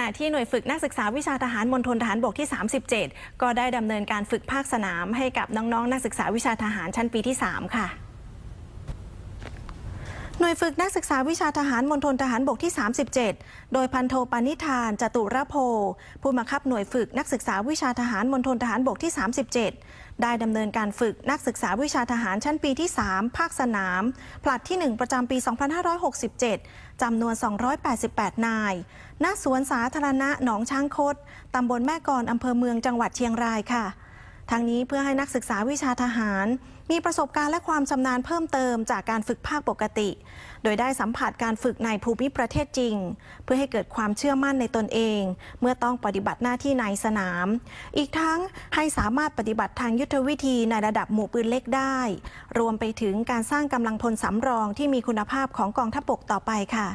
ณะที่หน่วยฝึกนักศึกษาวิชาทหารมณฑลทหารบกที่ 37 ก็ได้ดำเนินการฝึกภาคสนามให้กับน้องๆนักศึกษาวิชาทหารชั้นปีที่ 3 ค่ะ น่วยฝึกนักศึกษาวิชาทหารมณฑลทหารบกที่ 37 โดยพันโทปานิธาน จตุรโพผู้บังคับหน่วยฝึกนักศึกษาวิชาทหารมณฑลทหารบกที่ 37 ได้ดำเนินการฝึกนักศึกษาวิชาทหารชั้นปีที่ 3 ภาคสนาม ผลัดที่ 1 ประจำปี 2567 จำนวน 288 นาย ณ สวนสาธารณะหนองช้างคดตำบลแม่กลอำเภอเมืองจังหวัดเชียงรายค่ะ ทั้งนี้เพื่อให้นักศึกษาวิชาทหาร มีประสบการณ์และความชำนาญเพิ่มเติมจากการฝึกภาคปกติ โดยได้สัมผัสการฝึกในภูมิประเทศจริง เพื่อให้เกิดความเชื่อมั่นในตนเอง เมื่อต้องปฏิบัติหน้าที่ในสนาม อีกทั้งให้สามารถปฏิบัติทางยุทธวิธีในระดับหมู่ปืนเล็กได้ รวมไปถึงการสร้างกำลังพลสำรองที่มีคุณภาพของกองทัพบกต่อไปค่ะ